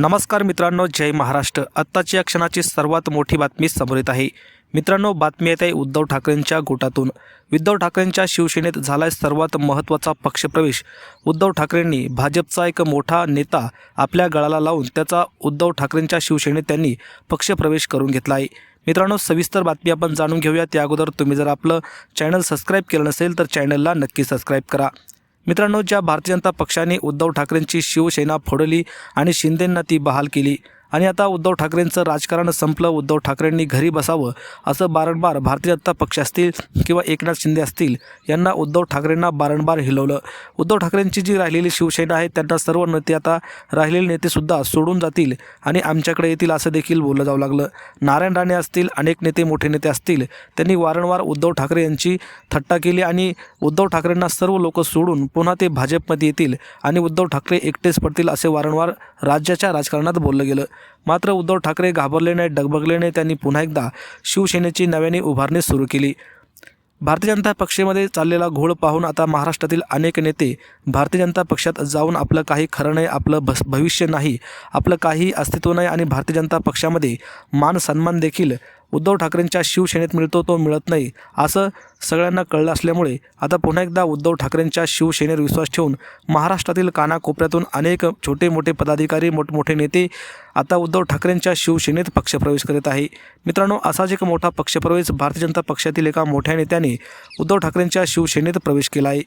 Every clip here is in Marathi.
नमस्कार मित्रांनो जय महाराष्ट्र. आत्ताची या क्षणाची सर्वात मोठी बातमी समोर येत आहे. मित्रांनो बातमी येत आहे उद्धव ठाकरेंच्या गोटातून. उद्धव ठाकरेंच्या शिवसेनेत झालाय सर्वात महत्त्वाचा पक्षप्रवेश. उद्धव ठाकरेंनी भाजपचा एक मोठा नेता आपल्या गळाला लावून त्याचा उद्धव ठाकरेंच्या शिवसेनेत त्यांनी पक्षप्रवेश करून घेतला आहे मित्रांनो सविस्तर बातमी आपण जाणून घेऊया त्या अगोदर तुम्ही जर आपलं चॅनल सबस्क्राईब केलं नसेल तर चॅनलला नक्की सबस्क्राईब करा. मित्रांनो ज्या भारतीय जनता पक्षाने उद्धव ठाकरेंची शिवसेना फोडली आणि शिंदेंना ती बहाल केली आणि आता उद्धव ठाकरेंचं राजकारण संपलं उद्धव ठाकरेंनी घरी बसावं असं बारंबार भारतीय जनता पक्ष असतील किंवा एकनाथ शिंदे असतील यांना उद्धव ठाकरेंना बारंबार हिलवलं. उद्धव ठाकरेंची जी राहिलेली शिवसेना आहे त्यांना सर्व नेते आता राहिलेले नेतेसुद्धा सोडून जातील आणि आमच्याकडे येतील असं देखील बोललं जाऊ लागलं. नारायण राणे असतील अनेक नेते मोठे नेते असतील त्यांनी वारंवार उद्धव ठाकरे यांची थट्टा केली आणि उद्धव ठाकरेंना सर्व लोक सोडून पुन्हा ते भाजपमध्ये येतील आणि उद्धव ठाकरे एकटेच पडतील असे वारंवार राज्याच्या राजकारणात बोललं गेलं. मात्र उद्धव ठाकरे घाबरले नाही डगबगले नाही त्यांनी पुन्हा एकदा शिवसेनेची नव्याने उभारणी सुरू केली. भारतीय जनता पक्षामध्ये चाललेला घोळ पाहून आता महाराष्ट्रातील अनेक नेते भारतीय जनता पक्षात जाऊन आपलं काही खरं नाही आपलं भस भविष्य नाही आपलं काही अस्तित्व नाही आणि भारतीय जनता पक्षामध्ये मान सन्मान देखील उद्धव ठाकरेंच्या शिवसेनेत मिळतो तो मिळत नाही असं सगळ्यांना कळलं असल्यामुळे आता पुन्हा एकदा उद्धव ठाकरेंच्या शिवसेनेवर विश्वास ठेवून महाराष्ट्रातील कानाकोपऱ्यातून अनेक छोटे मोठे पदाधिकारी मोठमोठे नेते आता उद्धव ठाकरेंच्या शिवसेनेत पक्षप्रवेश करीत आहे. मित्रांनो असाच एक मोठा पक्षप्रवेश भारतीय जनता पक्षातील एका मोठ्या नेत्याने उद्धव ठाकरेंच्या शिवसेनेत प्रवेश केला आहे.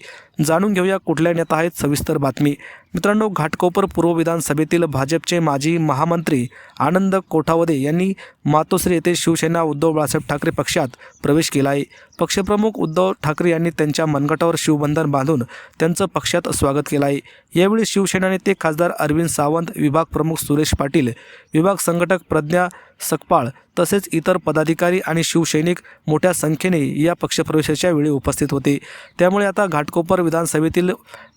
जाणून घेऊया कुठल्या नेता आहेत सविस्तर बातमी. मित्रांनो घाटकोपर पूर्व विधानसभेतील भाजपचे माजी महामंत्री आनंद कोठावदे यांनी मातोश्री येथे शिवसेना उद्धव बाळासाहेब ठाकरे पक्षात प्रवेश केला आहे. पक्षप्रमुख उद्धव ठाकरे यांनी त्यांच्या मनगटावर शिवबंधन बांधून त्यांचं पक्षात स्वागत केलं आहे. यावेळी शिवसेना नेते खासदार अरविंद सावंत विभाग प्रमुख सुरेश पाटील विभाग संघटक प्रज्ञा सकपाळ तसेच इतर पदाधिकारी आणि शिवसैनिक मोठ्या संख्येने या पक्षप्रवेशाच्या वेळी उपस्थित होते. त्यामुळे आता घाटकोपर विधानसभेतील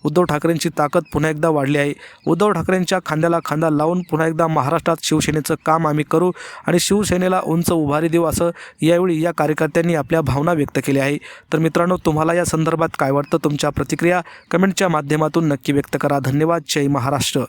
उद्धव ठाकरेंची ताकद पुन्हा एकदा वाढली आहे. उद्धव ठाकरेंच्या खांद्याला खांदा लावून पुन्हा एकदा महाराष्ट्रात शिवसेनेचं काम आम्ही करू आणि शिवसेनेला उंच उभारी देऊ असं यावेळी या कार्यकर्त्यांनी आपल्या भावना व्यक्त केल्या आहे तर मित्रांनो तुम्हाला या संदर्भात काय वाटतं? तुमच्या प्रतिक्रिया कमेंटच्या माध्यमातून नक्की व्यक्त करा. धन्यवाद. जय महाराष्ट्र.